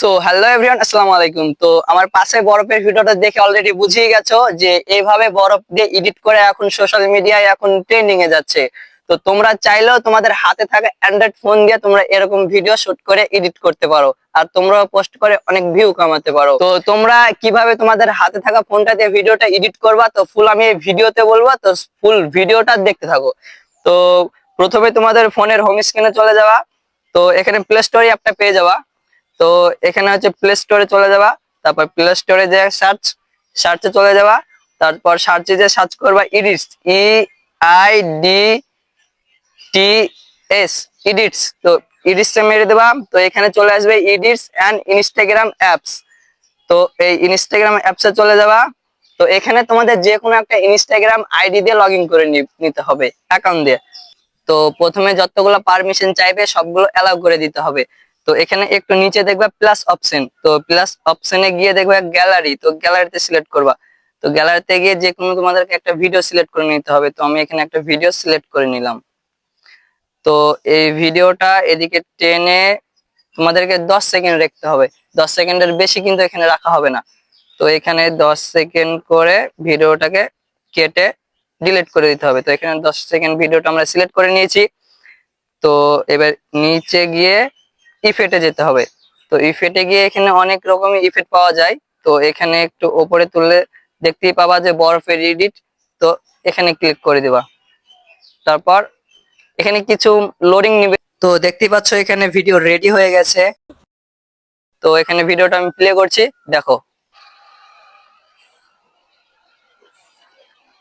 So hello everyone আসসালামু আলাইকুম। তো আমার পাশে বরফের ভিডিওটা দেখে অলরেডি বুঝিয়ে গেছো যে এইভাবে বরফ দিয়ে এডিট করে এখন সোশ্যাল মিডিয়ায় এখন ট্রেন্ডিং এ যাচ্ছে। তো তোমরা চাইলেও তোমাদের হাতে থাকা অ্যান্ড্রয়েড ফোন দিয়ে তোমরা এরকম ভিডিও শুট করে এডিট করতে পারো। আর তোমরা পোস্ট করে অনেক ভিউ কামাতে পারো। তো তোমরা কীভাবে তোমাদের হাতে থাকা ফোনটা দিয়ে ভিডিওটা এডিট করবা? তো ফুল আমি এই ভিডিওতে বলব, তো ফুল ভিডিওটা দেখতে থাকো। তো প্রথমে তোমাদের ফোনের হোম স্ক্রিনে চলে যাওয়া। তো এখানে প্লে স্টোরে অ্যাপটা পেয়ে যাওয়া। তো এখানে হচ্ছে প্লে স্টোরে চলে যাওয়া তারপর প্লে স্টোরে যে সার্চ সার্চে চলে যাওয়া তারপর সার্চে যে সার্চ করবা edits E I D T S edits তো ইডিটসে মেরে দেবা, তো এখানে চলে আসবে ইডিটস অ্যান্ড ইনস্টাগ্রাম অ্যাপস তো এই ইনস্টাগ্রাম অ্যাপসে চলে যাওয়া তো এখানে তোমাদের যে কোনো একটা ইনস্টাগ্রাম আইডি দিয়ে লগ করে নিতে হবে অ্যাকাউন্ট দিয়ে, তো প্রথমে যতগুলো পারমিশন চাইবে সবগুলো অ্যালাউ করে দিতে হবে তো এখানে একটু নিচে দেখবে প্লাস অপশন তো প্লাস অপশনে গিয়ে দেখবে গ্যালারি তো গ্যালারিতে সিলেক্ট করবা। তো গ্যালারিতে গিয়ে যে কোনো তোমাদেরকে একটা ভিডিও সিলেক্ট করে নিতে হবে, তো আমি এখানে একটা ভিডিও সিলেক্ট করে নিলাম। তো এই ভিডিওটা এদিকে টেনে তোমাদেরকে দশ সেকেন্ড রাখতে হবে। দশ সেকেন্ডের বেশি কিন্তু এখানে রাখা হবে না। তো এখানে দশ সেকেন্ড করে ভিডিওটাকে কেটে ডিলিট করে দিতে হবে। তো এখানে দশ সেকেন্ড ভিডিওটা আমরা সিলেক্ট করে নিয়েছি। তো এবার নিচে গিয়ে ইফেক্টে যেতে হবে। তো ইফেক্টে গিয়ে এখানে অনেক রকমের ইফেক্ট পাওয়া যায়। তো এখানে একটু ওপরে তুললে দেখতেই পাবা যে বরফের ইডিট তো এখানে ক্লিক করে দিবা। তারপর এখানে কিছু লোডিং নিবে। তো দেখতেই পাচ্ছ এখানে ভিডিও রেডি হয়ে গেছে। তো এখানে ভিডিওটা আমি প্লে করছি, দেখো।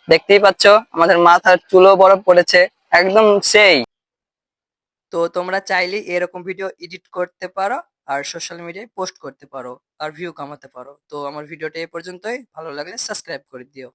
দেখতেই পাচ্ছ আমাদের মাথার চুলো বরফ পড়েছে, একদম সেই। তো তোমরা চাইলে এরকম ভিডিও এডিট করতে পারো, আর সোশ্যাল মিডিয়ায় পোস্ট করতে পারো, আর ভিউ কামাতে পারো। তো আমার ভিডিওটা এ পর্যন্তই। ভালো লাগলে সাবস্ক্রাইব করে দিও।